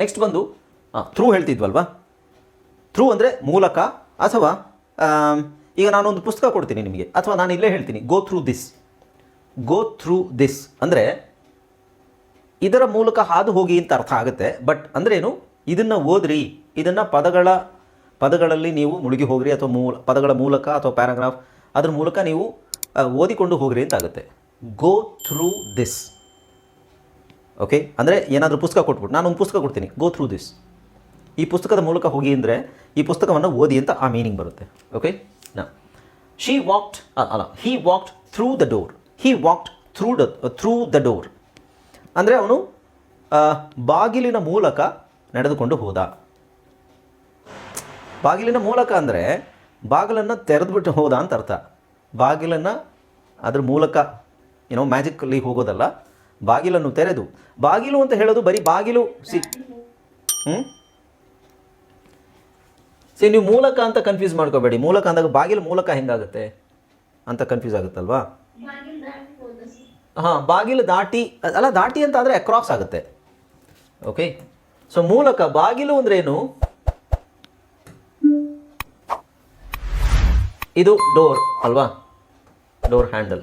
Next ಬಂದು through ಹೇಳ್ತಿದ್ವಲ್ವಾ? Through ಅಂದರೆ ಮೂಲಕ ಅಥವಾ ಈಗ ನಾನೊಂದು ಪುಸ್ತಕ ಕೊಡ್ತೀನಿ ನಿಮಗೆ. ಅಥವಾ ನಾನು ಇಲ್ಲೇ ಹೇಳ್ತೀನಿ. Go through this go through this ಅಂದರೆ, ಇದರ ಮೂಲಕ ಹಾದು ಹೋಗಿ ಅಂತ ಅರ್ಥ ಆಗುತ್ತೆ. ಬಟ್ ಅಂದ್ರೇನು ಇದನ್ನು ಓದ್ರಿ. ಇದನ್ನು ಪದಗಳ, ಪದಗಳಲ್ಲಿ ನೀವು ಮುಳುಗಿ ಹೋಗ್ರಿ ಅಥವಾ ಮೂಲ, ಪದಗಳ ಮೂಲಕ ಅಥವಾ ಪ್ಯಾರಾಗ್ರಾಫ್ ಅದರ ಮೂಲಕ ನೀವು ಓದಿಕೊಂಡು ಹೋಗ್ರಿ ಅಂತ ಆಗುತ್ತೆ. ಗೋ ಥ್ರೂ ದಿಸ್ ಓಕೆ ಅಂದರೆ ಏನಾದರೂ ಪುಸ್ತಕ ಕೊಟ್ಬಿಟ್ಟು ನಾನು ಒಂದು ಪುಸ್ತಕ ಕೊಡ್ತೀನಿ. ಗೋ ಥ್ರೂ ದಿಸ್ ಈ ಪುಸ್ತಕದ ಮೂಲಕ ಹೋಗಿ ಅಂದರೆ ಈ ಪುಸ್ತಕವನ್ನು ಓದಿ ಅಂತ ಆ ಮೀನಿಂಗ್ ಬರುತ್ತೆ. ಓಕೆ ನಾ ಶಿ ವಾಕ್ಡ್ ಅಲ್ಲ he walked through the door he walked through the through the door ಅಂದರೆ ಅವನು ಬಾಗಿಲಿನ ಮೂಲಕ ನಡೆದುಕೊಂಡು ಹೋದ. ಬಾಗಿಲಿನ ಮೂಲಕ ಅಂದರೆ ಬಾಗಿಲನ್ನು ತೆರೆದುಬಿಟ್ಟು ಹೋದ ಅಂತ ಅರ್ಥ. ಬಾಗಿಲನ್ನು ಅದ್ರ ಮೂಲಕ ಏನೋ ಮ್ಯಾಜಿಕಲ್ಲಿ ಹೋಗೋದಲ್ಲ. ಬಾಗಿಲನ್ನು ತೆರೆದು. ಬಾಗಿಲು ಅಂತ ಹೇಳೋದು ಬರೀ ಬಾಗಿಲು, ಸಿ ಹ್ಞೂ ನೀವು ಮೂಲಕ ಅಂತ ಕನ್ಫ್ಯೂಸ್ ಮಾಡ್ಕೋಬೇಡಿ. ಮೂಲಕ ಅಂದಾಗ ಬಾಗಿಲು ಮೂಲಕ ಹೆಂಗಾಗುತ್ತೆ ಅಂತ ಕನ್ಫ್ಯೂಸ್ ಆಗುತ್ತಲ್ವಾ? ಹಾಂ, ಬಾಗಿಲು ದಾಟಿ, ಅಲ್ಲ ದಾಟಿ ಅಂತ ಅಂದರೆ ಅಕ್ರಾಸ್ ಆಗುತ್ತೆ. ಓಕೆ ಸೊ ಮೂಲಕ ಬಾಗಿಲು ಏನು ಇದು ಡೋರ್ ಅಲ್ವಾ? Door handle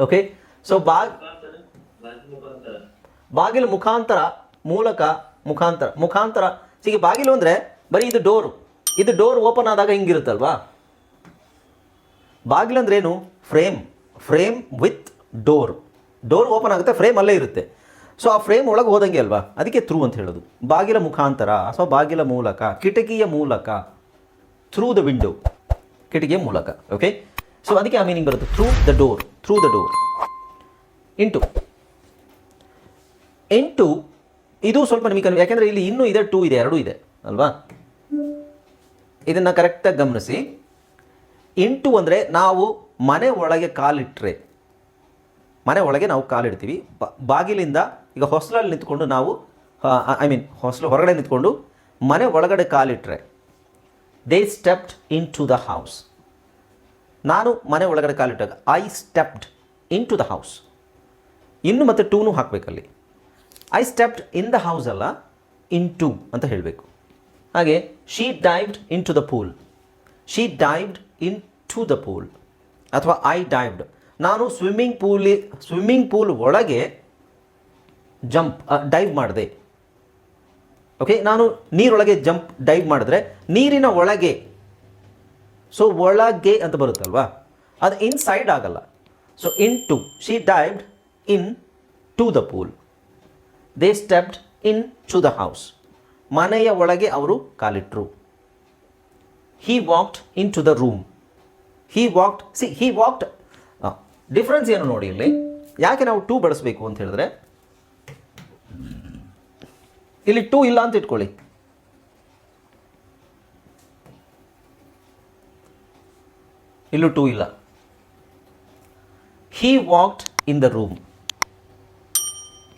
okay so Bagh ಬಾಗಿಲು ಮುಖಾಂತರ. ಮೂಲಕ ಮುಖಾಂತರ ಮುಖಾಂತರ. ಸಿಗಿ ಬಾಗಿಲು ಅಂದರೆ ಬರೀ ಇದು ಡೋರು ಇದು ಡೋರ್ ಓಪನ್ ಆದಾಗ ಹಿಂಗಿರುತ್ತಲ್ವಾ? ಬಾಗಿಲು ಅಂದ್ರೆ ಏನು? Frame frame with door door open ಆಗುತ್ತೆ ಫ್ರೇಮ್ ಅಲ್ಲೇ ಇರುತ್ತೆ. ಸೊ ಆ ಫ್ರೇಮ್ ಒಳಗೆ ಹೋದಂಗೆ ಅಲ್ವಾ? ಅದಕ್ಕೆ ಥ್ರೂ ಅಂತ ಹೇಳೋದು. ಬಾಗಿಲ ಮುಖಾಂತರ ಅಥವಾ ಬಾಗಿಲ ಮೂಲಕ ಕಿಟಕಿಯ ಮೂಲಕ ಥ್ರೂ ದ ವಿಂಡೋ ಕಿಟಕಿಯ ಮೂಲಕ ಓಕೆ ಸೊ ಅದಕ್ಕೆ ಆ ಮೀನಿಂಗ್ ಬರುತ್ತೆ through the door through the door into ಎಂಟು ಇದು ಸ್ವಲ್ಪ ನಿಮಗೆ ಯಾಕೆಂದರೆ ಇಲ್ಲಿ ಇನ್ನೂ ಇದೆ ಟೂ ಇದೆ, ಎರಡೂ ಇದೆ, ಅಲ್ವಾ? ಇದನ್ನು ಕರೆಕ್ಟಾಗಿ ಗಮನಿಸಿ. ಇಂಟು ಅಂದರೆ ನಾವು ಮನೆ ಒಳಗೆ ಕಾಲಿಟ್ಟರೆ ಮನೆ ಒಳಗೆ ನಾವು ಕಾಲಿಡ್ತೀವಿ. ಬಾಗಿಲಿಂದ ಈಗ ಹೊಸಲಲ್ಲಿ ನಿಂತ್ಕೊಂಡು ನಾವು ಐ ಮೀನ್ ಹೊಸಲು ಹೊರಗಡೆ ನಿಂತ್ಕೊಂಡು ಮನೆ ಒಳಗಡೆ ಕಾಲಿಟ್ಟರೆ they stepped into the house ನಾನು ಮನೆ ಒಳಗಡೆ ಕಾಲಿಟ್ಟಾಗ I stepped into the house ಇನ್ನು ಮತ್ತೆ ಟೂನು ಹಾಕಬೇಕಲ್ಲಿ I stepped in the house ಅಲ್ಲ ಇನ್ ಟು ಅಂತ ಹೇಳಬೇಕು. ಹಾಗೆ she dived into the pool she dived into the pool ಅಥವಾ ಐ ಡೈವ್ಡ್ ನಾನು ಸ್ವಿಮ್ಮಿಂಗ್ ಪೂಲಿ ಸ್ವಿಮ್ಮಿಂಗ್ ಪೂಲ್ ಒಳಗೆ ಜಂಪ್ ಡೈವ್ ಮಾಡಿದೆ. ಓಕೆ ನಾನು ನೀರೊಳಗೆ ಜಂಪ್ ಡೈವ್ ಮಾಡಿದ್ರೆ ನೀರಿನ ಒಳಗೆ ಸೊ ಒಳಗೆ ಅಂತ ಬರುತ್ತಲ್ವಾ? ಅದು ಇನ್ಸೈಡ್ ಆಗಲ್ಲ. So into she dived into the pool they stepped into the house ಮನೆಯ ಒಳಗೆ ಅವರು ಕಾಲಿಟ್ರು. He walked into the room he walked see he walked difference ಏನು ನೋಡಿ ಇಲ್ಲಿ? ಯಾಕೆ ನಾವು ಟೂ ಬಳಸಬೇಕು ಅಂತ ಹೇಳಿದ್ರೆ, ಇಲ್ಲಿ ಟೂ ಇಲ್ಲ ಅಂತ ಇಟ್ಕೊಳ್ಳಿ. ಇಲ್ಲೂ ಟೂ ಇಲ್ಲ. He walked in the room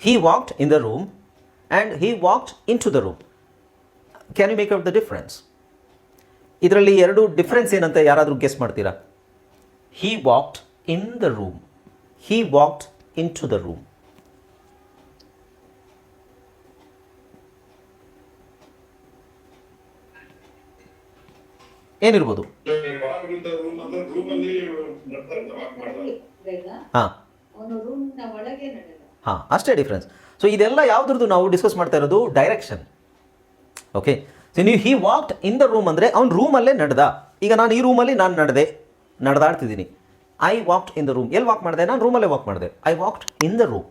he walked in the room and and walked into the room can you make out the difference ಇದರಲ್ಲಿ ಎರಡು ಡಿಫ್ರೆನ್ಸ್ ಏನಂತ ಯಾರಾದರೂ ಗೆಸ್ ಮಾಡ್ತೀರಾ? He walked in the room he walked into the room ಏನಿರ್ಬೋದು? ಹಾಂ. ಹಾಂ, ಅಷ್ಟೇ difference so ಇದೆಲ್ಲ ಯಾವುದ್ರದ್ದು ನಾವು ಡಿಸ್ಕಸ್ ಮಾಡ್ತಾ ಇರೋದು ಡೈರೆಕ್ಷನ್ ಓಕೆ ಸೊ ನೀವು he walked in the room ಅಂದರೆ ಅವ್ನು ರೂಮಲ್ಲೇ ನಡೆದ. ಈಗ ನಾನು ಈ ರೂಮಲ್ಲಿ ನಾನು ನಡೆದೆ. ನಡೆದಾಡ್ತಿದ್ದೀನಿ. I walked in the room ಎಲ್ಲಿ ವಾಕ್ ಮಾಡಿದೆ? ನಾನು ರೂಮಲ್ಲೇ ವಾಕ್ ಮಾಡಿದೆ. I walked in the room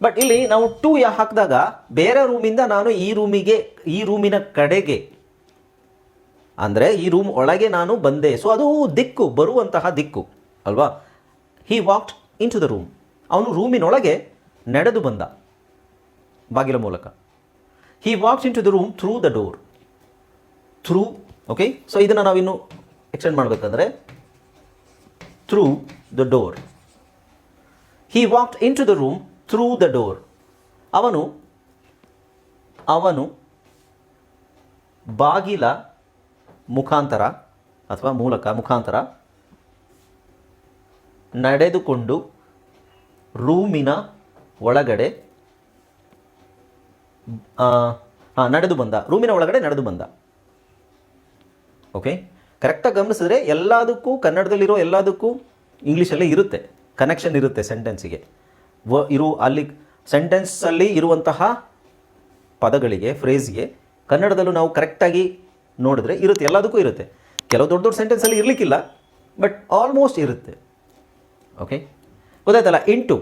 but ಇಲ್ಲಿ ನಾವು ಟೂ ಯಾ ಹಾಕಿದಾಗ ಬೇರೆ ರೂಮಿಂದ ನಾನು ಈ ರೂಮಿಗೆ ಈ ರೂಮಿನ ಕಡೆಗೆ ಅಂದರೆ ಈ ರೂಮ್ ಒಳಗೆ ನಾನು ಬಂದೆ. ಸೊ ಅದು ದಿಕ್ಕು, ಬರುವಂತಹ ದಿಕ್ಕು, ಅಲ್ವಾ? He walked into the room ಅವನು ರೂಮಿನೊಳಗೆ ನಡೆದು ಬಂದ, ಬಾಗಿಲ ಮೂಲಕ. He walks into the room through the door through okay so ಇದನ್ನು ನಾವಿನ್ನು ಎಕ್ಸ್ಟೆಂಡ್ ಮಾಡಬೇಕಂದ್ರೆ through the door he walked into the room through the door ಅವನು ಅವನು ಬಾಗಿಲ ಮುಖಾಂತರ ಅಥವಾ ಮೂಲಕ ಮುಖಾಂತರ ನಡೆದುಕೊಂಡು ರೂಮಿನ ಒಳಗಡೆ ನಡೆದು ಬಂದ, ರೂಮಿನ ಒಳಗಡೆ ನಡೆದು ಬಂದ. ಓಕೆ ಕರೆಕ್ಟಾಗಿ ಗಮನಿಸಿದ್ರೆ ಎಲ್ಲದಕ್ಕೂ, ಕನ್ನಡದಲ್ಲಿರೋ ಎಲ್ಲದಕ್ಕೂ ಇಂಗ್ಲೀಷಲ್ಲೇ ಇರುತ್ತೆ. ಕನೆಕ್ಷನ್ ಇರುತ್ತೆ ಸೆಂಟೆನ್ಸಿಗೆ ವ, ಇರು, ಅಲ್ಲಿ ಸೆಂಟೆನ್ಸಲ್ಲಿ ಇರುವಂತಹ ಪದಗಳಿಗೆ ಫ್ರೇಸ್ಗೆ ಕನ್ನಡದಲ್ಲೂ ನಾವು ಕರೆಕ್ಟಾಗಿ ನೋಡಿದ್ರೆ ಇರುತ್ತೆ, ಎಲ್ಲದಕ್ಕೂ ಇರುತ್ತೆ. ಕೆಲವು ದೊಡ್ಡ ದೊಡ್ಡ ಸೆಂಟೆನ್ಸಲ್ಲಿ ಇರಲಿಕ್ಕಿಲ್ಲ ಬಟ್ ಆಲ್ಮೋಸ್ಟ್ ಇರುತ್ತೆ. ಓಕೆ ಗೊತ್ತಾಯ್ತಲ್ಲ? ಇಂಟು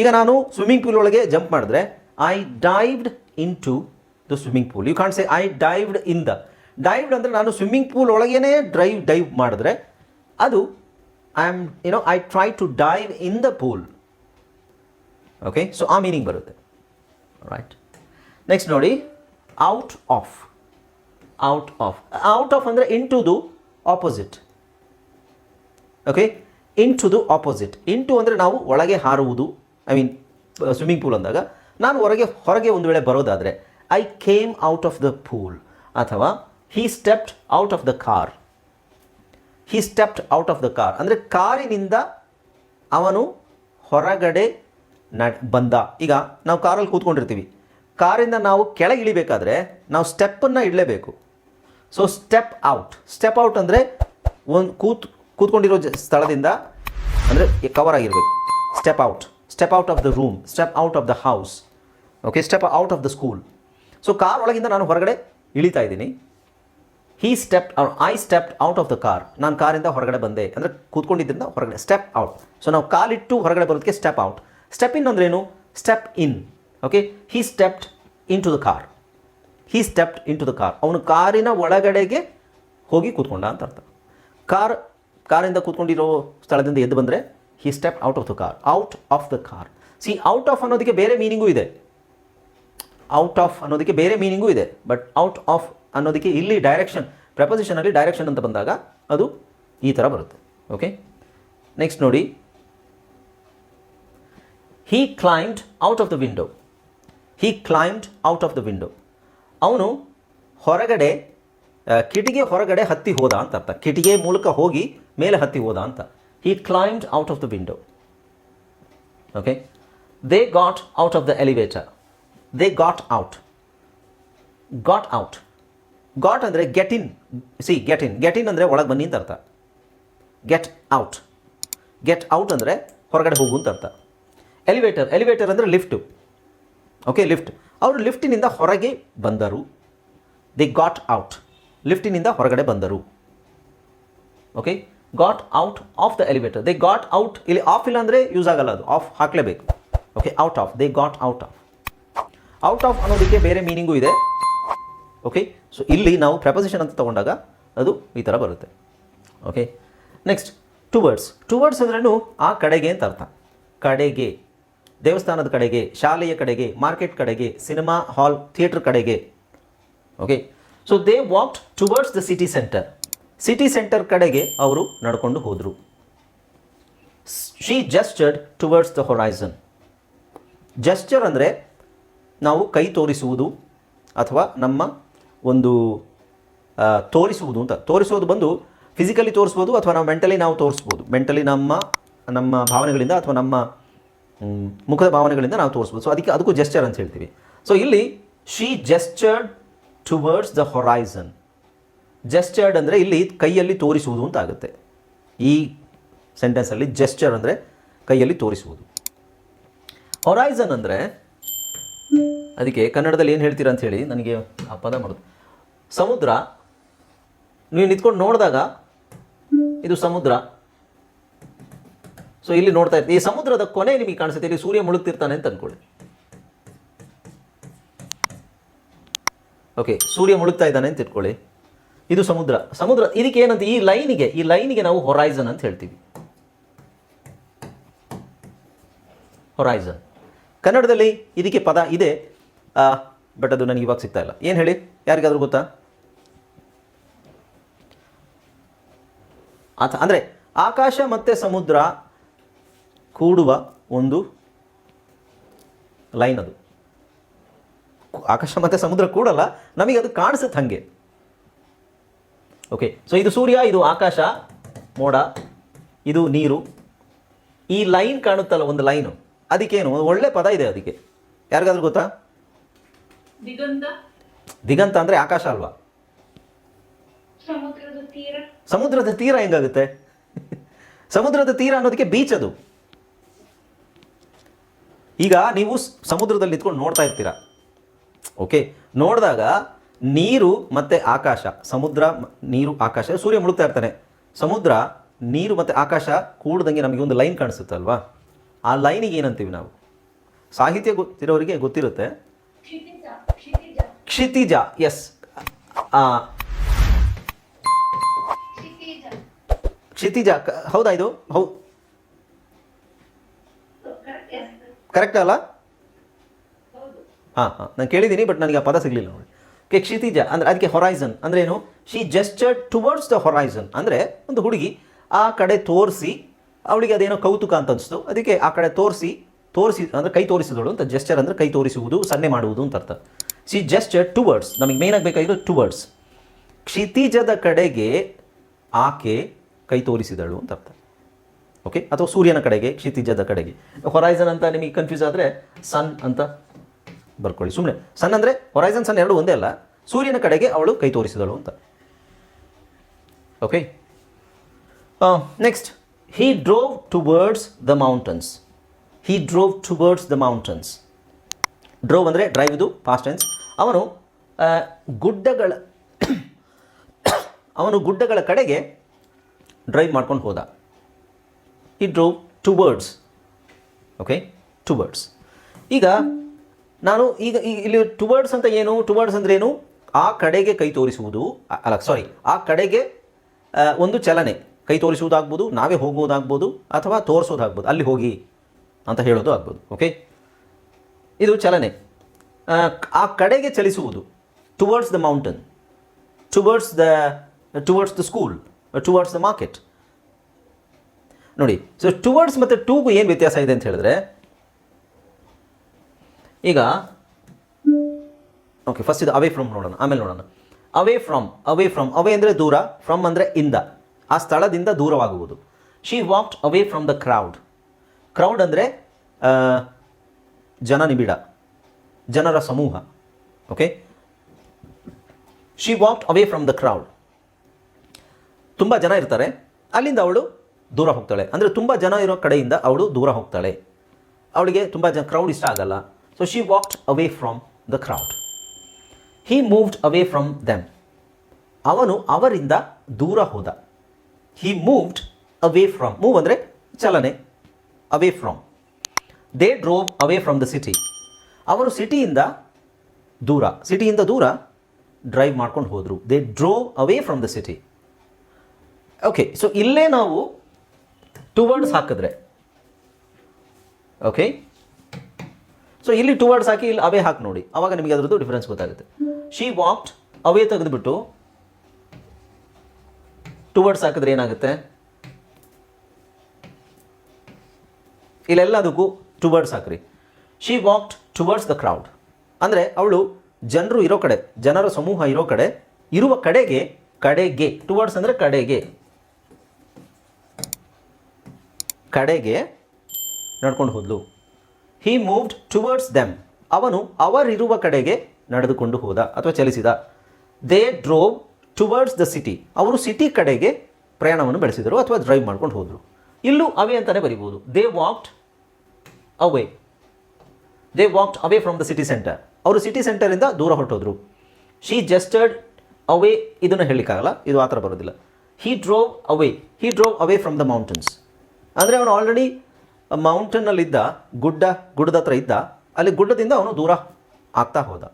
ಈಗ ನಾನು ಸ್ವಿಮ್ಮಿಂಗ್ ಪೂಲ್ ಒಳಗೆ ಜಂಪ್ ಮಾಡಿದ್ರೆ I dived into the swimming pool you can say I dived in the dived ಅಂದರೆ ನಾನು ಸ್ವಿಮ್ಮಿಂಗ್ ಪೂಲ್ ಒಳಗೇನೆ ಡ್ರೈವ್ ಡೈವ್ ಮಾಡಿದ್ರೆ, ಅದು I am you know I try to dive in the pool okay so ಆ meaning ಬರುತ್ತೆ. Right next ನೋಡಿ out of out of out of ಅಂದರೆ into the opposite okay into the opposite into ಅಂದರೆ ನಾವು ಒಳಗೆ ಹಾರುವುದು. ಐ ಮೀನ್ ಸ್ವಿಮ್ಮಿಂಗ್ ಪೂಲ್ ಅಂದಾಗ. ನಾನು ಹೊರಗೆ ಹೊರಗೆ ಒಂದು ವೇಳೆ ಬರೋದಾದರೆ I came out of the pool ಅಥವಾ he stepped out of the car he stepped out of the car ಅಂದರೆ ಕಾರಿನಿಂದ ಅವನು ಹೊರಗಡೆ ನ ಬಂದ. ಈಗ ನಾವು ಕಾರಲ್ಲಿ ಕೂತ್ಕೊಂಡಿರ್ತೀವಿ. ಕಾರಿಂದ ನಾವು ಕೆಳಗೆ ಇಳಿಬೇಕಾದ್ರೆ ನಾವು ಸ್ಟೆಪ್ಪನ್ನು ಇಡಲೇಬೇಕು. So step out step out ಅಂದರೆ ಒಂದು ಕೂತ್, ಕೂತ್ಕೊಂಡಿರೋ ಸ್ಥಳದಿಂದ ಅಂದರೆ ಕವರ್ ಆಗಿರಬೇಕು. Step out step out of the room step out of the house okay step out of the school so car ಒಳಗಿಂದ ನಾನು ಹೊರಗಡೆ ಇಳಿತಾ ಇದ್ದೀನಿ. He step I step out of the car ನಾನು ಕಾರಿಂದ ಹೊರಗಡೆ ಬಂದೆ. ಅಂದರೆ ಕೂತ್ಕೊಂಡಿದ್ದರಿಂದ ಹೊರಗಡೆ. ಸ್ಟೆಪ್ ಔಟ್ ಸೊ ನಾವು ಕಾಲಿಟ್ಟು ಹೊರಗಡೆ ಬರೋದಕ್ಕೆ ಸ್ಟೆಪ್ ಔಟ್ ಸ್ಟೆಪ್ ಇನ್ ಅಂದ್ರೇನು step in okay he stepped into the car he stepped into the car ಅವನು ಕಾರಿನ ಒಳಗಡೆಗೆ ಹೋಗಿ ಕೂತ್ಕೊಂಡ ಅಂತ ಅರ್ಥ. ಕಾರ್, ಕಾರಿಂದ ಕೂತ್ಕೊಂಡಿರೋ ಸ್ಥಳದಿಂದ ಎದ್ದು ಬಂದರೆ he step out of the car out of the car see out of ಅನ್ನೋದಕ್ಕೆ ಬೇರೆ ಮೀನಿಂಗೂ ಇದೆ. ಔಟ್ ಆಫ್ ಅನ್ನೋದಕ್ಕೆ ಬೇರೆ ಮೀನಿಂಗೂ ಇದೆ. ಬಟ್ ಔಟ್ ಆಫ್ ಅನ್ನೋದಕ್ಕೆ ಇಲ್ಲಿ ಡೈರೆಕ್ಷನ್ ಪ್ರಪೋಸಿಷನಲ್ಲಿ ಡೈರೆಕ್ಷನ್ ಅಂತ ಬಂದಾಗ ಅದು ಈ ಥರ ಬರುತ್ತೆ. ಓಕೆ ನೆಕ್ಸ್ಟ್ ನೋಡಿ. He climbed out of the window he climbed out of the window ಅವನು ಹೊರಗಡೆ ಆ, ಕಿಟಿಗೆ ಹೊರಗಡೆ ಹತ್ತಿ ಹೋದ ಅಂತ. ಅರ್ಥ ಕಿಟಿಗೆ ಮೂಲಕ ಹೋಗಿ ಮೇಲೆ ಹತ್ತಿ ಹೋದ ಅಂತ. He climbed out of the window okay they got out of the elevator they got out got out got ಅಂದರೆ get in see get in get in ಅಂದರೆ ಒಳಗೆ ಬನ್ನಿ ಅಂತ ಅರ್ಥ. ಗೆಟ್ ಔಟ್ ಗೆಟ್ ಔಟ್ ಅಂದರೆ ಹೊರಗಡೆ ಹೋಗು ಅಂತ ಅರ್ಥ. ಎಲಿವೇಟರ್ ಎಲಿವೇಟರ್ ಅಂದರೆ ಲಿಫ್ಟು ಓಕೆ ಲಿಫ್ಟ್ ಅವರು ಲಿಫ್ಟಿನಿಂದ ಹೊರಗೆ ಬಂದರು. ದಿ ಗಾಟ್ ಔಟ್ ಲಿಫ್ಟಿನಿಂದ ಹೊರಗಡೆ ಬಂದರು. Okay got out of the elevator they got out ಇಲ್ಲಿ ಆಫ್ ಇಲ್ಲ ಅಂದರೆ ಯೂಸ್ ಆಗಲ್ಲ ಅದು. Of ಹಾಕಲೇಬೇಕು. Okay out of they got out of out of ಅನ್ನೋದಕ್ಕೆ ಬೇರೆ ಮೀನಿಂಗು ಇದೆ. ಓಕೆ ಸೊ ಇಲ್ಲಿ ನಾವು ಪ್ರೆಪೊಸಿಷನ್ ಅಂತ ತಗೊಂಡಾಗ ಅದು ಈ ಥರ ಬರುತ್ತೆ. ಓಕೆ ನೆಕ್ಸ್ಟ್ ಟುವರ್ಡ್ಸ್ ಟುವರ್ಡ್ಸ್ ಅಂದ್ರೂ ಆ ಕಡೆಗೆ ಅಂತ ಅರ್ಥ. ಕಡೆಗೆ. ದೇವಸ್ಥಾನದ ಕಡೆಗೆ, ಶಾಲೆಯ ಕಡೆಗೆ, ಮಾರ್ಕೆಟ್ ಕಡೆಗೆ, ಸಿನಿಮಾ ಹಾಲ್, ಥಿಯೇಟರ್ ಕಡೆಗೆ. Okay so they walked towards the city centre city centre ಕಡೆಗೆ ಅವರು ನಡ್ಕೊಂಡು ಹೋದರು. She gestured towards the horizon gesture ಅಂದರೆ ನಾವು ಕೈ ತೋರಿಸುವುದು ಅಥವಾ ನಮ್ಮ ಒಂದು ತೋರಿಸುವುದು ಅಂತ. ತೋರಿಸೋದು ಬಂದು ಫಿಸಿಕಲಿ ತೋರಿಸ್ಬೋದು ಅಥವಾ ನಾವು ಮೆಂಟಲಿ ನಾವು ತೋರಿಸ್ಬೋದು. ಮೆಂಟಲಿ ನಮ್ಮ ನಮ್ಮ ಭಾವನೆಗಳಿಂದ ಅಥವಾ ನಮ್ಮ ಮುಖದ ಭಾವನೆಗಳಿಂದ ನಾವು ತೋರಿಸ್ಬೋದು. ಸೊ ಅದಕ್ಕೆ ಅದಕ್ಕೂ ಜೆಸ್ಚರ್ ಅಂತ ಹೇಳ್ತೀವಿ. ಸೊ ಇಲ್ಲಿ she gestured towards the horizon gestured ಅಂದರೆ ಇಲ್ಲಿ ಕೈಯಲ್ಲಿ ತೋರಿಸುವುದು ಅಂತ ಆಗುತ್ತೆ ಈ ಸೆಂಟೆನ್ಸಲ್ಲಿ ಜೆಸ್ಚರ್ ಅಂದರೆ ಕೈಯಲ್ಲಿ ತೋರಿಸುವುದು. ಹೊರೈಸನ್ ಅಂದರೆ, ಅದಕ್ಕೆ ಕನ್ನಡದಲ್ಲಿ ಏನು ಹೇಳ್ತೀರಾ ಅಂತ ಹೇಳಿ ನನಗೆ ಆ ಪದ ಮಾಡೋದು ಸಮುದ್ರ, ನೀವು ನಿಂತ್ಕೊಂಡು ನೋಡಿದಾಗ ಇದು ಸಮುದ್ರ. ಸೊ ಇಲ್ಲಿ ನೋಡ್ತಾ ಇರ್ತೀವಿ ಈ ಸಮುದ್ರದ ಕೊನೆ ನಿಮಗೆ ಕಾಣಿಸುತ್ತೆ, ಇಲ್ಲಿ ಸೂರ್ಯ ಮುಳುಗ್ತಿರ್ತಾನೆ ಅಂತ ಅಂದ್ಕೊಳ್ಳಿ ಓಕೆ ಸೂರ್ಯ ಮುಳುಗ್ತಾ ಇದ್ದಾನೆ ಅಂತ ಇಟ್ಕೊಳ್ಳಿ. ಇದು ಸಮುದ್ರ. ಸಮುದ್ರ, ಇದಕ್ಕೆ ಏನಂತ, ಈ ಲೈನಿಗೆ ಈ ಲೈನಿಗೆ ನಾವು ಹೊರೈಸನ್ ಅಂತ ಹೇಳ್ತೀವಿ. ಹೊರೈಸನ್ ಕನ್ನಡದಲ್ಲಿ ಇದಕ್ಕೆ ಪದ ಇದೆ. ಬಟ್ ಅದು ನನಗೆ ಇವಾಗ ಸಿಗ್ತಾ ಇಲ್ಲ. ಏನು ಹೇಳಿ? ಯಾರಿಗಾದ್ರೂ ಗೊತ್ತಾ? ಅಥ ಅಂದರೆ ಆಕಾಶ ಮತ್ತು ಸಮುದ್ರ ಕೂಡುವ ಒಂದು ಲೈನ್ ಅದು. ಆಕಾಶ ಮತ್ತು ಸಮುದ್ರ ಕೂಡಲ್ಲ ನಮಗೆ ಅದು ಕಾಣಿಸುತ್ತೆ ಹಾಗೆ. ಓಕೆ ಸೊ ಇದು ಸೂರ್ಯ ಇದು ಆಕಾಶ ಮೋಡ ಇದು ನೀರು. ಈ ಲೈನ್ ಕಾಣುತ್ತಲ್ಲ ಒಂದು ಲೈನು. ಅದಕ್ಕೇನು? ಒಳ್ಳೆ ಪದ ಇದೆ ಅದಕ್ಕೆ. ಯಾರಿಗಾದ್ರೂ ಗೊತ್ತಾ? ದಿಗಂತ. ದಿಗಂತ ಅಂದರೆ ಆಕಾಶ ಅಲ್ವಾ? ಸಮುದ್ರದ ತೀರ. ಸಮುದ್ರದ ತೀರ ಹೆಂಗಾಗುತ್ತೆ? ಸಮುದ್ರದ ತೀರ ಅನ್ನೋದಕ್ಕೆ ಬೀಚ್ ಅದು. ಈಗ ನೀವು ಸಮುದ್ರದಲ್ಲಿ ನಿಂತ್ಕೊಂಡು ನೋಡ್ತಾ ಇರ್ತೀರ? ಓಕೆ, ನೋಡಿದಾಗ ನೀರು ಮತ್ತು ಆಕಾಶ, ಸಮುದ್ರ ನೀರು, ಆಕಾಶ, ಸೂರ್ಯ ಮುಳುಗ್ತಾ ಇರ್ತಾನೆ. ಸಮುದ್ರ, ನೀರು ಮತ್ತು ಆಕಾಶ ಕೂಡ್ದಂಗೆ ನಮಗೆ ಒಂದು ಲೈನ್ ಕಾಣಿಸುತ್ತಲ್ವಾ? ಆ ಲೈನಿಗೆ ಏನಂತೀವಿ ನಾವು? ಸಾಹಿತ್ಯ ಗೊತ್ತಿರೋರಿಗೆ ಗೊತ್ತಿರುತ್ತೆ. ಕ್ಷಿತಿಜ ಎಸ್ ಕ್ಷಿತಿಜ. ಹೌದಾ ಇದು? How Yes. ಕರೆಕ್ಟ್ ಅಲ್ಲ? ಹಾಂ ಹಾಂ. ನಾನು ಕೇಳಿದ್ದೀನಿ ಬಟ್ ನನಗೆ ಆ ಪದ ಸಿಗಲಿಲ್ಲ ನೋಡಿ. ಕೆ ಕ್ಷಿತಿಜ, ಅಂದರೆ ಅದಕ್ಕೆ ಹೊರೈಸನ್ ಅಂದರೆ ಏನು? She gestured towards the horizon ಅಂದರೆ ಒಂದು ಹುಡುಗಿ ಆ ಕಡೆ ತೋರಿಸಿ, ಅವಳಿಗೆ ಅದೇನೋ ಕೌತುಕ ಅಂತ ಅನಿಸ್ತು. ಅದಕ್ಕೆ ಆ ಕಡೆ ತೋರಿಸಿ ತೋರಿಸಿ, ಅಂದರೆ ಕೈ ತೋರಿಸಿದಳು ಅಂತ. ಜಸ್ಟರ್ ಅಂದರೆ ಕೈ ತೋರಿಸುವುದು, ಸನ್ನೆ ಮಾಡುವುದು ಅಂತ ಅರ್ಥ. ಶಿ ಜಸ್ಟರ್ ಟುವರ್ಡ್ಸ್ ನಮಗೆ ಮೇನ್ ಆಗಬೇಕಾಗಿದ್ದು ಟುವರ್ಡ್ಸ್ ಕ್ಷಿತಿಜದ ಕಡೆಗೆ ಆಕೆ ಕೈ ತೋರಿಸಿದಳು ಅಂತ ಅರ್ಥ. ಓಕೆ ಅಥವಾ ಸೂರ್ಯನ ಕಡೆಗೆ, ಕ್ಷಿತಿಜದ ಕಡೆಗೆ. ಹೊರೈಸನ್ ಅಂತ ನಿಮಗೆ ಕನ್ಫ್ಯೂಸ್ ಆದರೆ ಸನ್ ಅಂತ ಬರ್ಕೊಳ್ಳಿ. ಸುಮ್ಮನೆ ಸನ್ ಅಂದರೆ ಹೊರೈಸನ್ ಸನ್ ಎರಡು ಒಂದೇ ಅಲ್ಲ. ಸೂರ್ಯನ ಕಡೆಗೆ ಅವಳು ಕೈ ತೋರಿಸಿದಳು ಅಂತ. Okay next he drove towards the mountains he drove towards the mountains drove ಅಂದರೆ ಡ್ರೈವ್ ಇದು ಪಾಸ್ಟ್ ಅವನು ಗುಡ್ಡಗಳ ಅವನು ಗುಡ್ಡಗಳ ಕಡೆಗೆ ಡ್ರೈವ್ ಮಾಡ್ಕೊಂಡು ಹೋದ. ಈ ಡ್ರೋವ್ ಟುವರ್ಡ್ಸ್ ಓಕೆ ಟುವರ್ಡ್ಸ್ ಈಗ ನಾನು ಈಗ ಇಲ್ಲಿ ಇಲ್ಲಿ ಟುವರ್ಡ್ಸ್ ಅಂತ ಏನು? ಟುವರ್ಡ್ಸ್ ಅಂದ್ರೆ ಏನು? ಆ ಕಡೆಗೆ ಕೈ ತೋರಿಸುವುದು ಅಲ್ಲ ಸಾರಿ ಆ ಕಡೆಗೆ ಒಂದು ಚಲನೆ. ಕೈ ತೋರಿಸುವುದಾಗ್ಬೋದು, ನಾವೇ ಹೋಗುವುದಾಗ್ಬೋದು, ಅಥವಾ ತೋರಿಸೋದಾಗ್ಬೋದು. ಅಲ್ಲಿ ಹೋಗಿ ಅಂತ ಹೇಳೋದು ಆಗ್ಬೋದು. ಓಕೆ ಇದು ಚಲನೆ. ಆ ಕಡೆಗೆ ಚಲಿಸುವುದು. Towards the mountain towards the towards the school towards the market ನೋಡಿ ಸೊ ಟುವರ್ಡ್ಸ್ ಮತ್ತು ಟೂಗೂ ಏನು ವ್ಯತ್ಯಾಸ ಇದೆ ಅಂತ ಹೇಳಿದ್ರೆ, ಈಗ ಓಕೆ ಫಸ್ಟ್ ಇದು ಅವೇ ಫ್ರಮ್ ನೋಡೋಣ, ಆಮೇಲೆ ನೋಡೋಣ. ಅವೇ ಫ್ರಮ್ ಅವೇ ಫ್ರಮ್ ಅವೇ ಅಂದರೆ ದೂರ ಫ್ರಮ್ ಅಂದರೆ ಇಂದ. ಆ ಸ್ಥಳದಿಂದ ದೂರವಾಗುವುದು. She walked away from the crowd crowd ಅಂದರೆ ಜನ ನಿಬಿಡ, ಜನರ ಸಮೂಹ okay she walked away from the crowd ತುಂಬ ಜನ ಇರ್ತಾರೆ. ಅಲ್ಲಿಂದ ಅವಳು ದೂರ ಹೋಗ್ತಾಳೆ. ಅಂದರೆ ತುಂಬ ಜನ ಇರೋ ಕಡೆಯಿಂದ ಅವಳು ದೂರ ಹೋಗ್ತಾಳೆ. ಅವಳಿಗೆ ತುಂಬ ಜನ ಕ್ರೌಡ್ ಇಷ್ಟ ಆಗಲ್ಲ. So she walked away from the crowd he moved away from them ಅವನು ಅವರಿಂದ ದೂರ ಹೋದ. He moved away from move ಅಂದರೆ ಚಲನೆ away from they drove away from the city ಅವರು ಸಿಟಿಯಿಂದ ದೂರ ಸಿಟಿಯಿಂದ ದೂರ ಡ್ರೈವ್ ಮಾಡ್ಕೊಂಡು ಹೋದರು. They drove away from the city okay so ಇಲ್ಲೇ ನಾವು ಟುವರ್ಡ್ಸ್ ಹಾಕಿದ್ರೆ. ಓಕೆ ಸೊ ಇಲ್ಲಿ ಟುವರ್ಡ್ಸ್ ಹಾಕಿ ಇಲ್ಲಿ ಅವೇ ಹಾಕಿ ನೋಡಿ. ಅವಾಗ ನಿಮಗೆ ಅದರದ್ದು ಡಿಫರೆನ್ಸ್ ಗೊತ್ತಾಗುತ್ತೆ. ಶಿ ವಾಕ್ಡ್ ಅವೇ ತೆಗೆದುಬಿಟ್ಟು ಟುವರ್ಡ್ಸ್ ಹಾಕಿದ್ರೆ ಏನಾಗುತ್ತೆ? ಇಲ್ಲೆಲ್ಲದಕ್ಕೂ ಟುವರ್ಡ್ಸ್ ಹಾಕ್ರಿ. She walked towards the crowd ಅಂದರೆ ಅವಳು ಜನರು ಇರೋ ಕಡೆ, ಜನರ ಸಮೂಹ ಇರೋ ಕಡೆ, ಇರುವ ಕಡೆಗೆ ಕಡೆಗೆ ಟುವರ್ಡ್ಸ್ ಅಂದರೆ ಕಡೆಗೆ. ಕಡೆಗೆ ನಡ್ಕೊಂಡು ಹೋದ್ಲು. ಹಿ ಮೂವ್ಡ್ ಟುವರ್ಡ್ಸ್ ದೆಮ್ ಅವನು ಅವರಿರುವ ಕಡೆಗೆ ನಡೆದುಕೊಂಡು ಹೋದ ಅಥವಾ ಚಲಿಸಿದ. They drove towards the city ಅವರು ಸಿಟಿ ಕಡೆಗೆ ಪ್ರಯಾಣವನ್ನು ಬೆಳೆಸಿದರು ಅಥವಾ ಡ್ರೈವ್ ಮಾಡ್ಕೊಂಡು ಹೋದರು. ಇಲ್ಲೂ ಅವೇ ಅಂತಲೇ ಬರಿಬೋದು they walked away they walked away from the city centre ಅವರು ಸಿಟಿ ಸೆಂಟರಿಂದ ದೂರ ಹೊರಟೋದ್ರು. ಶಿ ಜಸ್ಟರ್ಡ್ ಅವೇ ಇದನ್ನು ಹೇಳಲಿಕ್ಕಾಗಲ್ಲ. ಇದು ಆ ಥರ ಬರೋದಿಲ್ಲ. He drove away he drove away from the mountains ಅಂದರೆ ಅವನು ಆಲ್ರೆಡಿ ಮೌಂಟನ್ನಲ್ಲಿದ್ದ ಗುಡ್ಡ, ಗುಡ್ಡದ ಹತ್ರ ಇದ್ದ. ಅಲ್ಲಿ ಗುಡ್ಡದಿಂದ ಅವನು ದೂರ ಆಗ್ತಾ ಹೋದ.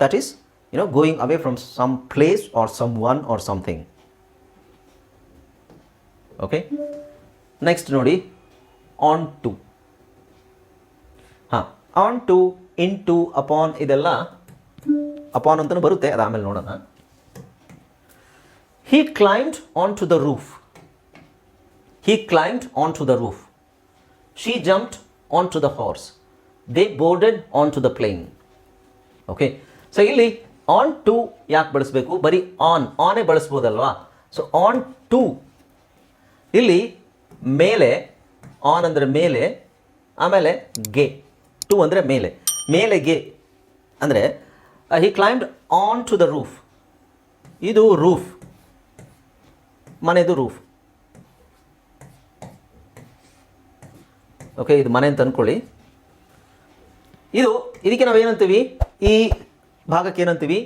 That is you know going away from some place or some one or something okay next ನೋಡಿ ಆನ್ ಟು ಹಾಂ onto into upon ಇದೆಲ್ಲ ಅಪಾನ್ ಅಂತಲೂ ಬರುತ್ತೆ. ಅದು ಆಮೇಲೆ ನೋಡೋಣ. He climb onto the roof he climbed onto the roof jumped onto horse they boarded onto the plane okay so ಇಲ್ಲಿ onto ಯಾಕೆ ಬಳಸಬೇಕು? ಬರೀ ಆನ್ ಆನೇ ಬಳಸ್ಬೋದಲ್ವಾ? ಸೊ ಆನ್ ಟು ಇಲ್ಲಿ ಮೇಲೆ ಆನ್ ಅಂದರೆ ಮೇಲೆ, ಆಮೇಲೆ ಗೆ. ಟು ಅಂದರೆ ಮೇಲೆ. ಮೇಲೆ ಗೆ. ಅಂದರೆ he climbed onto the roof ಇದು ರೂಫ್ ಮನೆದು ರೂಫ್ ಓಕೆ ಇದು ಮನೆ ಅಂತ ಅಂದ್ಕೊಳ್ಳಿ ಇದು, ಇದಕ್ಕೆ ನಾವು ಏನಂತೀವಿ? ಈ ಭಾಗಕ್ಕೆ ಏನಂತೀವಿ?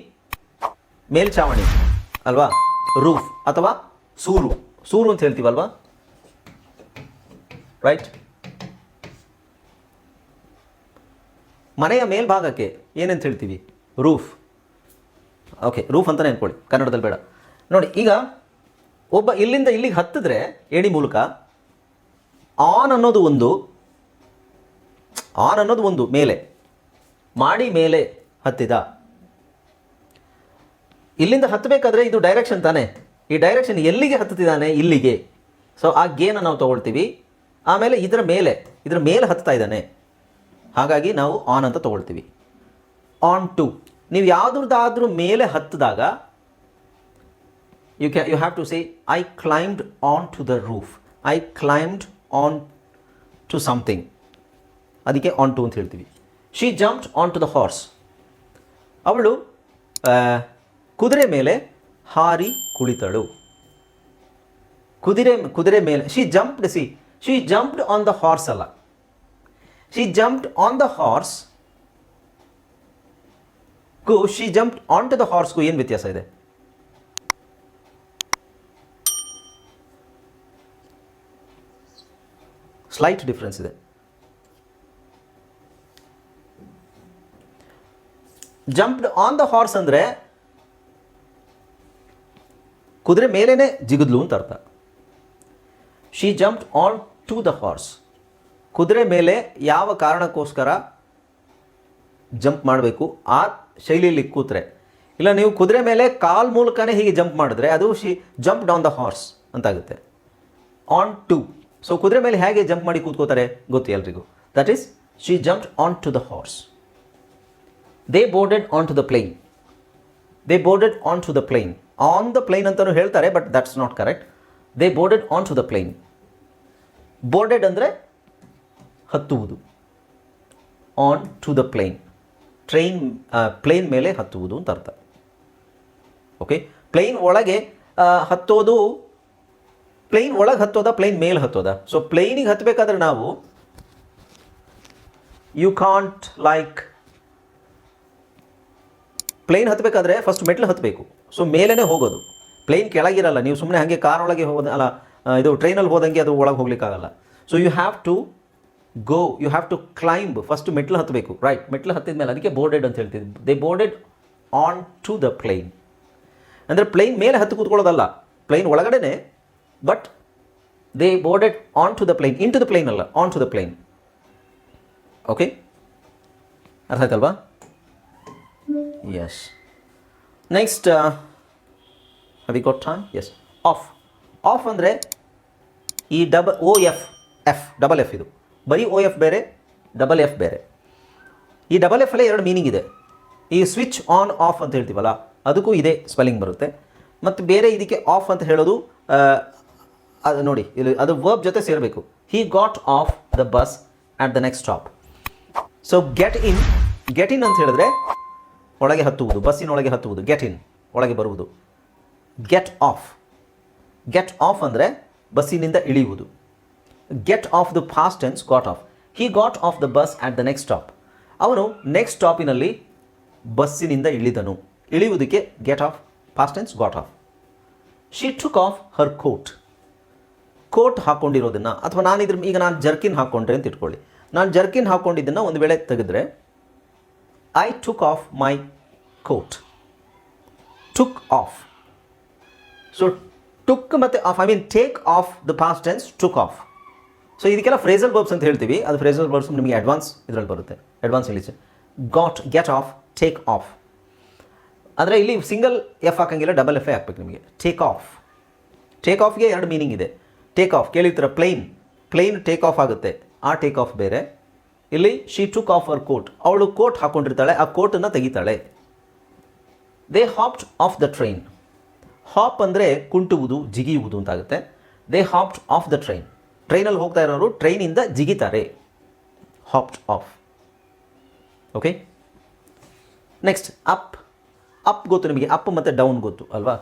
ಮೇಲ್ಛಾವಣಿ, ಅಲ್ವಾ? ರೂಫ್, ಅಥವಾ ಸೂರು. ಸೂರು ಅಂತ ಹೇಳ್ತೀವಲ್ವಾ? ರೈಟ್ ಮನೆಯ ಮೇಲ್ಭಾಗಕ್ಕೆ ಏನಂತ ಹೇಳ್ತೀವಿ? ರೂಫ್. ಓಕೆ ರೂಫ್ ಅಂತಲೇ ಅಂದ್ಕೊಳ್ಳಿ ಕನ್ನಡದಲ್ಲಿ ಬೇಡ. ನೋಡಿ, ಈಗ ಒಬ್ಬ ಇಲ್ಲಿಂದ ಇಲ್ಲಿಗೆ ಹತ್ತಿದ್ರೆ ಏಣಿ ಮೂಲಕ ಆನ್ ಅನ್ನೋದು ಒಂದು ಆನ್ ಅನ್ನೋದು ಒಂದು, ಮೇಲೆ. ಮಾಡಿ ಮೇಲೆ ಹತ್ತಿದ. ಇಲ್ಲಿಂದ ಹತ್ತಬೇಕಾದ್ರೆ ಇದು ಡೈರೆಕ್ಷನ್ ತಾನೇ. ಈ ಡೈರೆಕ್ಷನ್ ಎಲ್ಲಿಗೆ ಹತ್ತುತ್ತಿದ್ದಾನೆ? ಇಲ್ಲಿಗೆ. ಸೊ ಆ ಗೇನ ನಾವು ತಗೊಳ್ತೀವಿ. ಆಮೇಲೆ ಇದರ ಮೇಲೆ ಇದರ ಮೇಲೆ ಹತ್ತುತ್ತಾ ಇದ್ದಾನೆ. ಹಾಗಾಗಿ ನಾವು ಆನ್ ಅಂತ ತಗೊಳ್ತೀವಿ. ಆನ್ ಟು ನೀವು ಯಾವುದ್ರದ್ದಾದ್ರೂ ಮೇಲೆ ಹತ್ತಿದಾಗ you can you have to say I climbed on to the roof I climbed on to something ಅದಕ್ಕೆ ಆನ್ ಟು ಅಂತ ಹೇಳ್ತೀವಿ. She jumped on to the horse ಅವಳು ಕುದುರೆ ಮೇಲೆ ಹಾರಿ ಕುಳಿತಳು. ಕುದುರೆ ಕುದುರೆ ಮೇಲೆ she jumped see she jumped on the horse ಅಲ್ಲ. She jumped on the horse go she jumped on to the ಹಾರ್ಸ್ಗೂ ಏನು ವ್ಯತ್ಯಾಸ ಇದೆ? ಸ್ಲೈಟ್ ಡಿಫ್ರೆನ್ಸ್ ಇದೆ. ಜಂಪ್ಡ್ ಆನ್ ದ ಹಾರ್ಸ್ ಅಂದರೆ ಕುದುರೆ ಮೇಲೇ ಜಿಗಿದ್ಲು ಅಂತ ಅರ್ಥ. She jumped onto the horse ಕುದುರೆ ಮೇಲೆ ಯಾವ ಕಾರಣಕ್ಕೋಸ್ಕರ ಜಂಪ್ ಮಾಡಬೇಕು? ಆ ಶೈಲಿಯಲ್ಲಿ ಕೂತ್ರೆ. ಇಲ್ಲ, ನೀವು ಕುದುರೆ ಮೇಲೆ ಕಾಲ್ ಮೂಲಕನೇ ಹೀಗೆ ಜಂಪ್ ಮಾಡಿದ್ರೆ ಅದು she jump on the horse ಅಂತಾಗುತ್ತೆ. Onto so ಕುದುರೆ ಮೇಲೆ ಹೇಗೆ ಜಂಪ್ ಮಾಡಿ ಕೂತ್ಕೋತಾರೆ ಗೊತ್ತು ಎಲ್ರಿಗೂ. That is she jump onto the horse they boarded onto the plane they boarded onto the plane on the plane ಅಂತಲೂ ಹೇಳ್ತಾರೆ but that's not correct they boarded onto the plane boarded ಅಂದರೆ ಹತ್ತುವುದು. Onto the plane train plane ಮೇಲೆ ಹತ್ತುವುದು ಅಂತ ಅರ್ಥ. Okay plane ಒಳಗೆ ಹತ್ತೋದು plane ಒಳಗೆ ಹತ್ತೋದ plane ಮೇಲೆ ಹತ್ತೋದ? ಸೊ ಪ್ಲೇನಿಗೆ ಹತ್ತಬೇಕಾದ್ರೆ ನಾವು ಯು ಕಾಂಟ್ ಲೈಕ್ ಪ್ಲೇನ್ ಹತ್ತಬೇಕಾದ್ರೆ ಫಸ್ಟ್ ಮೆಟ್ಲು ಹತ್ತಬೇಕು ಸೊ ಮೇಲೇ ಹೋಗೋದು. ಪ್ಲೇನ್ ಕೆಳಗಿರಲ್ಲ, ನೀವು ಸುಮ್ಮನೆ ಹಾಗೆ ಕಾರ್ ಒಳಗೆ ಅಲ್ಲ ಇದು ಟ್ರೈನಲ್ಲಿ ಹೋದಂಗೆ ಅದು ಒಳಗೆ ಹೋಗ್ಲಿಕ್ಕಾಗಲ್ಲ. So you have to go you have to climb first ಮೆಟ್ಲು ಹತ್ತಬೇಕು ರೈಟ್ ಮೆಟ್ಲು ಹತ್ತಿದ ಮೇಲೆ ಅದಕ್ಕೆ ಬೋರ್ಡೆಡ್ ಅಂತ ಹೇಳ್ತಿದ್ವಿ they boarded onto the plane ಅಂದರೆ ಪ್ಲೇನ್ ಮೇಲೆ ಹತ್ತು ಕೂತ್ಕೊಳ್ಳೋದಲ್ಲ. ಪ್ಲೇನ್ ಒಳಗಡೆನೆ but they boarded onto the plane into the plane ಅಲ್ಲ on to the plane okay ಅರ್ಥ ಆಯ್ತಲ್ವಾ? Yes next have we got time yes off off ಅಂದರೆ ಈ double O F F double F ಇದು. ಬರೀ ಓ ಎಫ್ ಬೇರೆ double F ಬೇರೆ. ಈ ಡಬಲ್ ಎಫ್ ಅಲ್ಲೇ ಎರಡು ಮೀನಿಂಗ್ ಇದೆ. ಈ ಸ್ವಿಚ್ ಆನ್ ಆಫ್ ಅಂತ ಹೇಳ್ತೀವಲ್ಲ, ಅದಕ್ಕೂ ಇದೇ ಸ್ಪೆಲ್ಲಿಂಗ್ ಬರುತ್ತೆ. ಮತ್ತು ಬೇರೆ ಇದಕ್ಕೆ ಆಫ್ ಅಂತ ಹೇಳೋದು ಅದು ನೋಡಿ ಇಲ್ಲಿ ಅದು ವರ್ಬ್ ಜೊತೆ ಸೇರಬೇಕು. He got off the bus at the next stop so get in get in ಅಂತ ಹೇಳಿದ್ರೆ ಒಳಗೆ ಹತ್ತುವುದು, ಬಸ್ಸಿನೊಳಗೆ ಹತ್ತುವುದು ಗೆಟ್ ಇನ್ ಒಳಗೆ ಬರುವುದು. ಗೆಟ್ ಆಫ್ ಗೆಟ್ ಆಫ್ ಅಂದರೆ ಬಸ್ಸಿನಿಂದ ಇಳಿಯುವುದು. Get off the past tense got off he got off the bus at the next stop ಅವನು next ಸ್ಟಾಪಿನಲ್ಲಿ ಬಸ್ಸಿನಿಂದ ಇಳಿದನು. ಇಳಿಯುವುದಕ್ಕೆ get off past tense got off she took off her coat coat ಹಾಕ್ಕೊಂಡಿರೋದನ್ನು ಅಥವಾ ನಾನು ಇದ್ರ ಈಗ ನಾನು ಜರ್ಕಿನ್ ಹಾಕ್ಕೊಂಡ್ರೆ ಅಂತ ಇಟ್ಕೊಳ್ಳಿ. ನಾನು ಜರ್ಕಿನ್ ಹಾಕ್ಕೊಂಡಿದ್ದನ್ನು ಒಂದು ವೇಳೆ ತೆಗೆದ್ರೆ I took off my coat took off so took ಮತ್ತು off I mean take off the past tense took off so ಇದಕ್ಕೆಲ್ಲ ಫ್ರೇಸಲ್ ಬರ್ಬ್ಸ್ ಅಂತ ಹೇಳ್ತೀವಿ. ಅದು ಫ್ರೇಸಲ್ ಬರ್ಬ್ಸ್ ನಿಮಗೆ ಅಡ್ವಾನ್ಸ್ ಇದರಲ್ಲಿ ಬರುತ್ತೆ. Advance English got get off take off ಆದರೆ ಇಲ್ಲಿ ಸಿಂಗಲ್ ಎಫ್ ಹಾಕಂಗಿಲ್ಲ ಡಬಲ್ ಎಫ್ ಹಾಕ್ಬೇಕು ನಿಮಗೆ. ಟೇಕ್ ಆಫ್ ಟೇಕ್ ಆಫ್ಗೆ ಎರಡು ಮೀನಿಂಗ್ ಇದೆ. ಟೇಕ್ ಆಫ್ ಕೇಳಿರ್ತೀರ? ಪ್ಲೇನ್ ಪ್ಲೇನ್ ಟೇಕ್ ಆಫ್ ಆಗುತ್ತೆ. ಆ ಟೇಕ್ ಆಫ್ ಬೇರೆ. ಇಲ್ಲಿ she took off her coat ಅವಳು ಕೋಟ್ ಹಾಕೊಂಡಿರ್ತಾಳೆ, ಆ ಕೋಟನ್ನು ತೆಗಿತಾಳೆ. They hopped off the train hop ಅಂದರೆ ಕುಂಟುವುದು, ಜಿಗಿಯುವುದು ಅಂತಾಗುತ್ತೆ. They hopped off the train ಟ್ರೈನಲ್ಲಿ ಹೋಗ್ತಾ ಇರೋರು ಟ್ರೈನಿಂದ ಜಿಗಿತಾರೆ. Hopped off okay next up up ಗೊತ್ತು ನಿಮಗೆ. ಅಪ್ ಮತ್ತು ಡೌನ್ ಗೊತ್ತು, ಅಲ್ವಾ?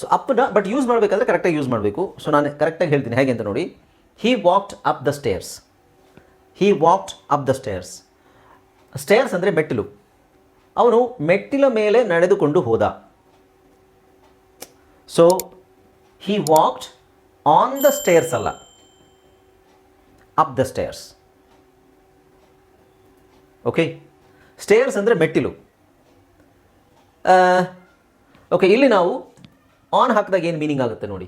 ಸೊ ಅಪ್ನ ಬಟ್ ಯೂಸ್ ಮಾಡಬೇಕಾದ್ರೆ ಕರೆಕ್ಟಾಗಿ ಯೂಸ್ ಮಾಡಬೇಕು. ಸೊ ನಾನು ಕರೆಕ್ಟಾಗಿ ಹೇಳ್ತೀನಿ. ಹೇಗೆ ಅಂತ ನೋಡಿ. He walked up the stairs he walked up the stairs stairs ಅಂದರೆ ಮೆಟ್ಟಿಲು. ಅವನು ಮೆಟ್ಟಿಲ ಮೇಲೆ ನಡೆದುಕೊಂಡು ಹೋದ. So he walked on the stairs ಅಲ್ಲ. Up the stairs okay stairs ಅಂದರೆ ಮೆಟ್ಟಿಲು. ಓಕೆ ಇಲ್ಲಿ ನಾವು ಆನ್ ಹಾಕಿದಾಗ ಏನು ಮೀನಿಂಗ್ ಆಗುತ್ತೆ ನೋಡಿ.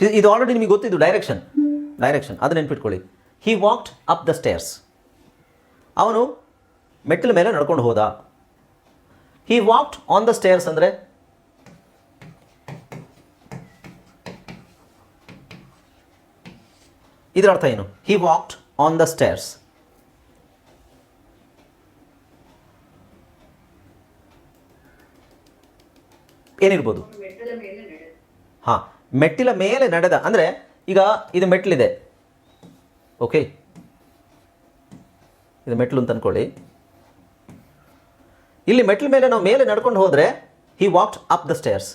ಇದು- ಆಲ್ರೆಡಿ ನಿಮಗೆ ಗೊತ್ತಿದ್ದು ಡೈರೆಕ್ಷನ್ ಡೈರೆಕ್ಷನ್ ಅದು ನೆನ್ಪಿಟ್ಕೊಳ್ಳಿ. He walked up the stairs ಅವನು ಮೆಟ್ಟಿಲ ಮೇಲೆ ನಡ್ಕೊಂಡು ಹೋದ. He walked on the stairs ಅಂದರೆ ಇದರ ಅರ್ಥ ಏನು? He walked on the stairs ಏನಿರ್ಬೋದು? ಹಾಂ. ಮೆಟ್ಟಿಲ ಮೇಲೆ ನಡೆದ, ಅಂದರೆ ಈಗ ಇದು ಮೆಟ್ಲಿದೆ ಓಕೆ ಇದು ಮೆಟ್ಲು ಅಂತ ಅಂದ್ಕೊಳ್ಳಿ ಇಲ್ಲಿ ಮೆಟ್ಲ ಮೇಲೆ ನಾವು ಮೇಲೆ ನಡ್ಕೊಂಡು ಹೋದರೆ he walked up the stairs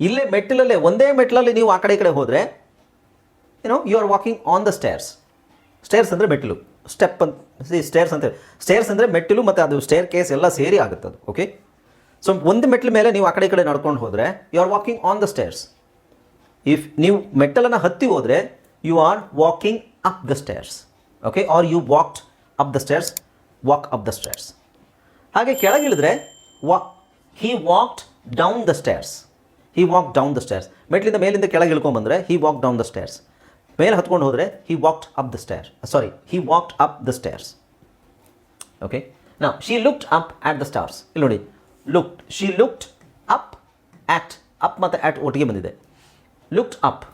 ಇಲ್ಲೇ ಮೆಟ್ಟಿಲಲ್ಲೇ, ಒಂದೇ ಮೆಟ್ಲಲ್ಲಿ ನೀವು ಆ ಕಡೆ ಈ ಕಡೆ ಹೋದರೆ ಏನೋ you are walking on the stairs stairs ಅಂದರೆ ಮೆಟ್ಟಿಲು. ಸ್ಟೆಪ್ ಅಂತ ಸ್ಟೇರ್ಸ್ ಅಂತ ಸ್ಟೇರ್ಸ್ ಅಂದರೆ ಮೆಟ್ಟಿಲು ಮತ್ತು ಅದು ಸ್ಟೇರ್ ಕೇಸ್ ಎಲ್ಲ ಸೇರಿ ಆಗುತ್ತೆ ಅದು ಓಕೆ ಸೊ ಒಂದು ಮೆಟ್ಲ ಮೇಲೆ ನೀವು ಆ ಕಡೆ ಈ ಕಡೆ ನಡ್ಕೊಂಡು ಹೋದರೆ you are walking on the stairs if ನೀವು ಮೆಟ್ಟಲನ್ನು ಹತ್ತಿ ಹೋದರೆ you are walking up the stairs okay are you walked up the stairs walk up the stairs ಹಾಗೆ ಕೆಳಗಿಳಿದ್ರೆ ವಾ he walked down the stairs he walk down the stairs ಮೆಟ್ಲಿಂದ ಮೇಲಿಂದ ಕೆಳಗೆ ಇಳ್ಕೊಂಬಂದರೆ he walk down the stairs ಮೇಲೆ ಹತ್ಕೊಂಡು ಹೋದರೆ he walked up the stair sorry he walked up the stairs okay ನಾ she looked up at the stars ಇಲ್ಲಿ ನೋಡಿ. Looked she looked up at up ಮತ್ತು at ಒಟ್ಟಿಗೆ ಬಂದಿದೆ. Looked up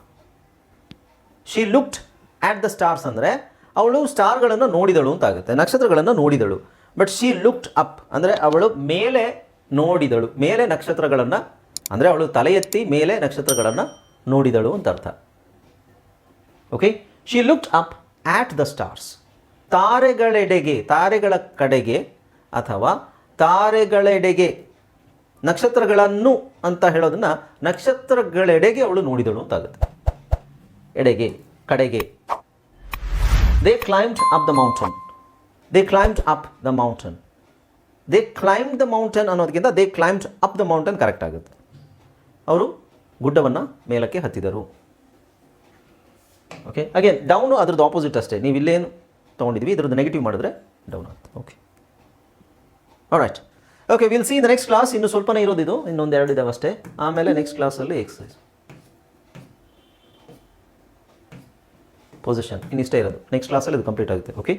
she looked at the stars ಅಂದರೆ ಅವಳು ಸ್ಟಾರ್ಗಳನ್ನು ನೋಡಿದಳು ಅಂತ ಆಗುತ್ತೆ ನಕ್ಷತ್ರಗಳನ್ನು ನೋಡಿದಳು. ಬಟ್ ಶಿ ಲುಕ್ಡ್ ಅಪ್ ಅಂದರೆ ಅವಳು ಮೇಲೆ ನೋಡಿದಳು, ಮೇಲೆ ನಕ್ಷತ್ರಗಳನ್ನು ಅಂದರೆ ಅವಳು ತಲೆ ಎತ್ತಿ ಮೇಲೆ ನಕ್ಷತ್ರಗಳನ್ನು ನೋಡಿದಳು ಅಂತ ಅರ್ಥ. Okay she looked up at the stars ತಾರೆಗಳೆಡೆಗೆ, ತಾರೆಗಳ ಕಡೆಗೆ ಅಥವಾ ತಾರೆಗಳೆಡೆಗೆ ನಕ್ಷತ್ರಗಳನ್ನು ಅಂತ ಹೇಳೋದನ್ನ ನಕ್ಷತ್ರಗಳೆಡೆಗೆ ಅವಳು ನೋಡಿದಳು ಅಂತಾಗುತ್ತೆ. ಎಡೆಗೆ, ಕಡೆಗೆ. They climbed up the mountain they climbed up the mountain they climb the mountain ಅನ್ನೋದಕ್ಕಿಂತ they climbed up the mountain correct ಆಗುತ್ತೆ. ಅವರು ಗುಡ್ಡವನ್ನು ಮೇಲಕ್ಕೆ ಹತ್ತಿದರು. ಓಕೆ ಅಗೇನ್ ಡೌನು ಅದ್ರದ್ದು ಆಪೋಸಿಟ್ ಅಷ್ಟೇ. ನೀವು ಇಲ್ಲೇನು ತೊಗೊಂಡಿದ್ವಿ, ಇದ್ರದ್ದು ನೆಗೆಟಿವ್ ಮಾಡಿದ್ರೆ ಡೌನ್ ಆಗುತ್ತೆ. Okay right okay will see the next class ಇನ್ನು ಸ್ವಲ್ಪನೇ ಇರೋದಿದು ಇನ್ನೊಂದು ಎರಡು ಇದಾವೆ ಅಷ್ಟೇ. ಆಮೇಲೆ ನೆಕ್ಸ್ಟ್ ಕ್ಲಾಸಲ್ಲಿ ಎಕ್ಸಸೈಸ್ ಪೊಸಿಷನ್ ಇನ್ನಿಷ್ಟೇ ಇರೋದು. ನೆಕ್ಸ್ಟ್ ಕ್ಲಾಸಲ್ಲಿ ಇದು ಕಂಪ್ಲೀಟ್ ಆಗುತ್ತೆ. ಓಕೆ